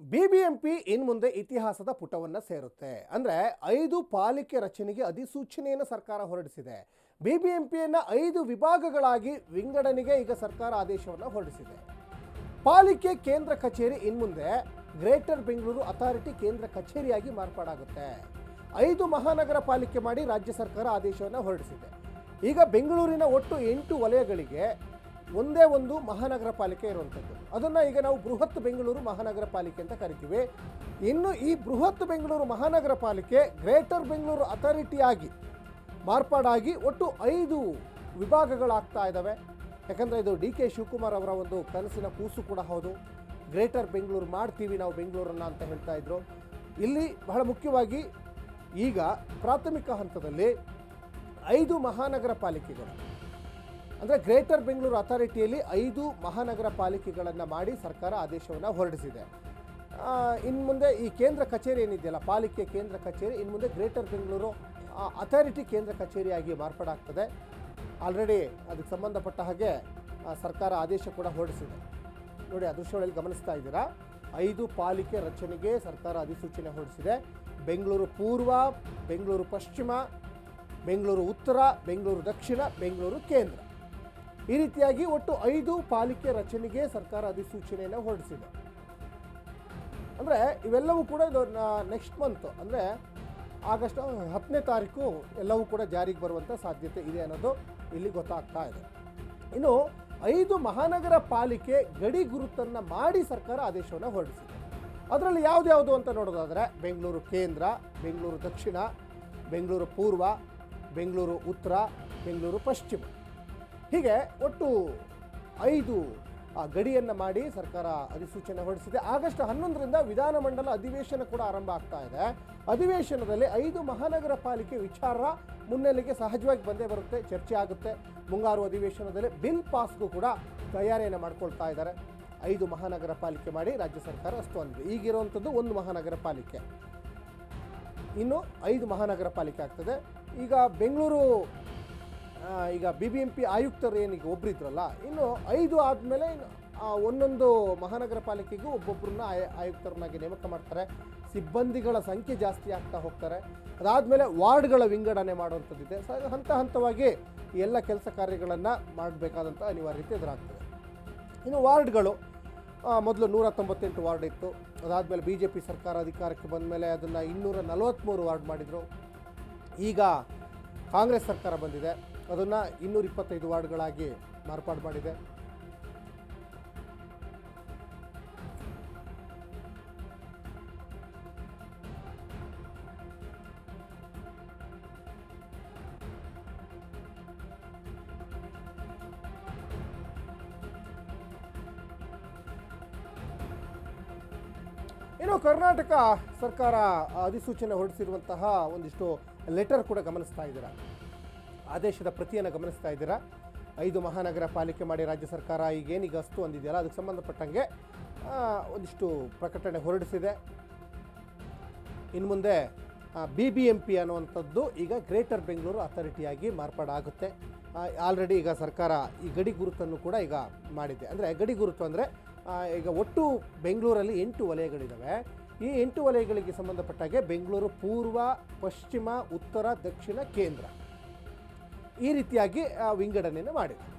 BBMP ಇನ್ ಮುಂದೆ ಇತಿಹಾಸದ ಪುಟವನ್ನು ಸೇರುತ್ತೆ. ಅಂದ್ರೆ ಐದು ಪಾಲಿಕೆ ರಚನೆಗೆ ಅಧಿಸೂಚನೆಯನ್ನು ಸರ್ಕಾರ ಹೊರಡಿಸಿದೆ. ಬಿಬಿಎಂಪಿಯನ್ನ ಐದು ವಿಭಾಗಗಳಾಗಿ ವಿಂಗಡಣೆಗೆ ಈಗ ಸರ್ಕಾರ ಆದೇಶವನ್ನು ಹೊರಡಿಸಿದೆ. ಪಾಲಿಕೆ ಕೇಂದ್ರ ಕಚೇರಿ ಇನ್ಮುಂದೆ ಗ್ರೇಟರ್ ಬೆಂಗಳೂರು ಅಥಾರಿಟಿ ಕೇಂದ್ರ ಕಚೇರಿಯಾಗಿ ಮಾರ್ಪಾಡಾಗುತ್ತೆ. ಐದು ಮಹಾನಗರ ಪಾಲಿಕೆ ಮಾಡಿ ರಾಜ್ಯ ಸರ್ಕಾರ ಆದೇಶವನ್ನು ಹೊರಡಿಸಿದೆ. ಈಗ ಬೆಂಗಳೂರಿನ ಒಟ್ಟು ಎಂಟು ವಲಯಗಳಿಗೆ ಒಂದೇ ಒಂದು ಮಹಾನಗರ ಪಾಲಿಕೆ ಇರುವಂಥದ್ದು. ಅದನ್ನು ಈಗ ನಾವು ಬೃಹತ್ ಬೆಂಗಳೂರು ಮಹಾನಗರ ಪಾಲಿಕೆ ಅಂತ ಕರಿತೀವಿ. ಇನ್ನು ಈ ಬೃಹತ್ ಬೆಂಗಳೂರು ಮಹಾನಗರ ಪಾಲಿಕೆ ಗ್ರೇಟರ್ ಬೆಂಗಳೂರು ಅಥಾರಿಟಿಯಾಗಿ ಮಾರ್ಪಾಡಾಗಿ ಒಟ್ಟು ಐದು ವಿಭಾಗಗಳಾಗ್ತಾ ಇದ್ದಾವೆ ಯಾಕಂದರೆ ಇದು ಡಿ ಕೆ ಶಿವಕುಮಾರ್ ಅವರ ಒಂದು ಕನಸಿನ ಕೂಸು ಕೂಡ ಹೌದು. ಗ್ರೇಟರ್ ಬೆಂಗಳೂರು ಮಾಡ್ತೀವಿ ನಾವು ಬೆಂಗಳೂರನ್ನು ಅಂತ ಹೇಳ್ತಾ ಇದ್ರು. ಇಲ್ಲಿ ಬಹಳ ಮುಖ್ಯವಾಗಿ ಈಗ ಪ್ರಾಥಮಿಕ ಹಂತದಲ್ಲಿ ಐದು ಮಹಾನಗರ ಪಾಲಿಕೆಗಳು ಅಂದರೆ ಗ್ರೇಟರ್ ಬೆಂಗಳೂರು ಅಥಾರಿಟಿಯಲ್ಲಿ ಐದು ಮಹಾನಗರ ಪಾಲಿಕೆಗಳನ್ನು ಮಾಡಿ ಸರ್ಕಾರ ಆದೇಶವನ್ನು ಹೊರಡಿಸಿದೆ. ಇನ್ನು ಮುಂದೆ ಈ ಕೇಂದ್ರ ಕಚೇರಿ ಏನಿದೆಯಲ್ಲ, ಪಾಲಿಕೆ ಕೇಂದ್ರ ಕಚೇರಿ ಇನ್ನು ಮುಂದೆ ಗ್ರೇಟರ್ ಬೆಂಗಳೂರು ಅಥಾರಿಟಿ ಕೇಂದ್ರ ಕಚೇರಿಯಾಗಿ ಮಾರ್ಪಾಡಾಗ್ತದೆ ಆಲ್ರೆಡಿ ಅದಕ್ಕೆ ಸಂಬಂಧಪಟ್ಟ ಹಾಗೆ ಸರ್ಕಾರ ಆದೇಶ ಕೂಡ ಹೊರಡಿಸಿದೆ. ನೋಡಿ ಆ ದೃಶ್ಯಗಳಲ್ಲಿ ಗಮನಿಸ್ತಾ ಇದ್ದೀರಾ? ಐದು ಪಾಲಿಕೆ ರಚನೆಗೆ ಸರ್ಕಾರ ಅಧಿಸೂಚನೆ ಹೊರಡಿಸಿದೆ. ಬೆಂಗಳೂರು ಪೂರ್ವ, ಬೆಂಗಳೂರು ಪಶ್ಚಿಮ, ಬೆಂಗಳೂರು ಉತ್ತರ, ಬೆಂಗಳೂರು ದಕ್ಷಿಣ, ಬೆಂಗಳೂರು ಕೇಂದ್ರ. ಈ ರೀತಿಯಾಗಿ ಒಟ್ಟು ಐದು ಪಾಲಿಕೆ ರಚನೆಗೆ ಸರ್ಕಾರ ಅಧಿಸೂಚನೆಯನ್ನು ಹೊರಡಿಸಿದೆ. ಅಂದರೆ ಇವೆಲ್ಲವೂ ಕೂಡ ನೆಕ್ಸ್ಟ್ ಮಂತ್ ಅಂದರೆ ಆಗಸ್ಟ್ ಹತ್ತನೇ ತಾರೀಕು ಎಲ್ಲವೂ ಕೂಡ ಜಾರಿಗೆ ಬರುವಂಥ ಸಾಧ್ಯತೆ ಇದೆ ಅನ್ನೋದು ಇಲ್ಲಿ ಗೊತ್ತಾಗ್ತಾ ಇದೆ. ಇನ್ನು ಐದು ಮಹಾನಗರ ಪಾಲಿಕೆ ಗಡಿ ಗುರುತನ್ನು ಮಾಡಿ ಸರ್ಕಾರ ಆದೇಶವನ್ನು ಹೊರಡಿಸಿದೆ. ಅದರಲ್ಲಿ ಯಾವ್ದ್ಯಾವುದು ಅಂತ ನೋಡೋದಾದರೆ ಬೆಂಗಳೂರು ಕೇಂದ್ರ, ಬೆಂಗಳೂರು ದಕ್ಷಿಣ, ಬೆಂಗಳೂರು ಪೂರ್ವ, ಬೆಂಗಳೂರು ಉತ್ತರ, ಬೆಂಗಳೂರು ಪಶ್ಚಿಮ. ಹೀಗೆ ಒಟ್ಟು ಐದು ಗಡಿಯನ್ನು ಮಾಡಿ ಸರ್ಕಾರ ಅಧಿಸೂಚನೆ ಹೊರಡಿಸಿದೆ. ಆಗಸ್ಟ್ ಹನ್ನೊಂದರಿಂದ ವಿಧಾನಮಂಡಲ ಅಧಿವೇಶನ ಕೂಡ ಆರಂಭ ಆಗ್ತಾ ಇದೆ. ಅಧಿವೇಶನದಲ್ಲಿ ಐದು ಮಹಾನಗರ ಪಾಲಿಕೆ ವಿಚಾರ ಮುನ್ನೆಲೆಗೆ ಸಹಜವಾಗಿ ಬಂದೇ ಬರುತ್ತೆ, ಚರ್ಚೆ ಆಗುತ್ತೆ. ಮುಂಗಾರು ಅಧಿವೇಶನದಲ್ಲಿ ಬಿಲ್ ಪಾಸ್ಗೂ ಕೂಡ ತಯಾರಿಯನ್ನು ಮಾಡ್ಕೊಳ್ತಾ ಇದ್ದಾರೆ. ಐದು ಮಹಾನಗರ ಪಾಲಿಕೆ ಮಾಡಿ ರಾಜ್ಯ ಸರ್ಕಾರ ಅಷ್ಟು ಅಂದಿದೆ ಈಗಿರುವಂಥದ್ದು ಒಂದು ಮಹಾನಗರ ಪಾಲಿಕೆ. ಇನ್ನು ಐದು ಮಹಾನಗರ ಪಾಲಿಕೆ ಆಗ್ತದೆ. ಈಗ ಬೆಂಗಳೂರು ಈಗ ಬಿ ಬಿ ಎಂ ಪಿ ಆಯುಕ್ತರು ಏನೀಗ ಒಬ್ಬರಿದ್ರಲ್ಲ ಇನ್ನು ಐದು ಆದಮೇಲೆ ಒಂದೊಂದು ಮಹಾನಗರ ಪಾಲಿಕೆಗೂ ಒಬ್ಬೊಬ್ಬರನ್ನ ಆಯ, ಆಯುಕ್ತರನ್ನಾಗಿ ನೇಮಕ ಮಾಡ್ತಾರೆ. ಸಿಬ್ಬಂದಿಗಳ ಸಂಖ್ಯೆ ಜಾಸ್ತಿ ಆಗ್ತಾ ಹೋಗ್ತಾರೆ. ಅದಾದಮೇಲೆ ವಾರ್ಡ್ಗಳ ವಿಂಗಡಣೆ ಮಾಡುವಂಥದ್ದಿದೆ. ಹಂತ ಹಂತವಾಗಿ ಎಲ್ಲ ಕೆಲಸ ಕಾರ್ಯಗಳನ್ನು ಮಾಡಬೇಕಾದಂಥ ಅನಿವಾರ್ಯತೆ ಎದುರಾಗ್ತದೆ. ಇನ್ನು ವಾರ್ಡ್ಗಳು ಮೊದಲು ನೂರ ತೊಂಬತ್ತೆಂಟು ವಾರ್ಡ್ ಇತ್ತು. ಅದಾದಮೇಲೆ ಬಿ ಜೆ ಪಿ ಸರ್ಕಾರ ಅಧಿಕಾರಕ್ಕೆ ಬಂದ ಮೇಲೆ ಅದನ್ನು ಇನ್ನೂರ ನಲವತ್ತ್ಮೂರು ವಾರ್ಡ್ ಮಾಡಿದರು. ಈಗ ಕಾಂಗ್ರೆಸ್ ಸರ್ಕಾರ ಬಂದಿದೆ. ಅದನ್ನು ಇನ್ನೂರ ಇಪ್ಪತ್ತೈದು ವಾರ್ಡ್ಗಳಾಗಿ ಮಾರ್ಪಾಡು ಮಾಡಿದೆ. ಇನ್ನು ಕರ್ನಾಟಕ ಸರ್ಕಾರ ಅಧಿಸೂಚನೆ ಹೊರಡಿಸಿರುವಂತಹ ಒಂದಿಷ್ಟು ಲೆಟರ್ ಕೂಡ ಗಮನಿಸ್ತಾ ಇದ್ದೀರಾ? ಆದೇಶದ ಪ್ರತಿಯನ್ನು ಗಮನಿಸ್ತಾ ಇದ್ದೀರಾ? ಐದು ಮಹಾನಗರ ಪಾಲಿಕೆ ಮಾಡಿ ರಾಜ್ಯ ಸರ್ಕಾರ ಈಗ ಅಸ್ತು ಅಂದಿದೆಯಲ್ಲ, ಅದಕ್ಕೆ ಸಂಬಂಧಪಟ್ಟಂಗೆ ಒಂದಿಷ್ಟು ಪ್ರಕಟಣೆ ಹೊರಡಿಸಿದೆ. ಇನ್ನು ಮುಂದೆ ಬಿ ಬಿ ಎಂ ಪಿ ಅನ್ನುವಂಥದ್ದು ಈಗ ಗ್ರೇಟರ್ ಬೆಂಗಳೂರು ಅಥಾರಿಟಿಯಾಗಿ ಮಾರ್ಪಾಡಾಗುತ್ತೆ ಆಲ್ರೆಡಿ ಈಗ ಸರ್ಕಾರ ಈ ಗಡಿ ಗುರುತನ್ನು ಕೂಡ ಈಗ ಮಾಡಿದೆ. ಅಂದರೆ ಗಡಿ ಗುರುತು ಅಂದರೆ ಈಗ ಒಟ್ಟು ಬೆಂಗಳೂರಲ್ಲಿ ಎಂಟು ವಲಯಗಳಿದ್ದಾವೆ ಈ ಎಂಟು ವಲಯಗಳಿಗೆ ಸಂಬಂಧಪಟ್ಟಾಗೆ ಬೆಂಗಳೂರು ಪೂರ್ವ, ಪಶ್ಚಿಮ, ಉತ್ತರ, ದಕ್ಷಿಣ, ಕೇಂದ್ರ. ಈ ರೀತಿಯಾಗಿ ವಿಂಗಡಣೆಯನ್ನು ಮಾಡಿದೆ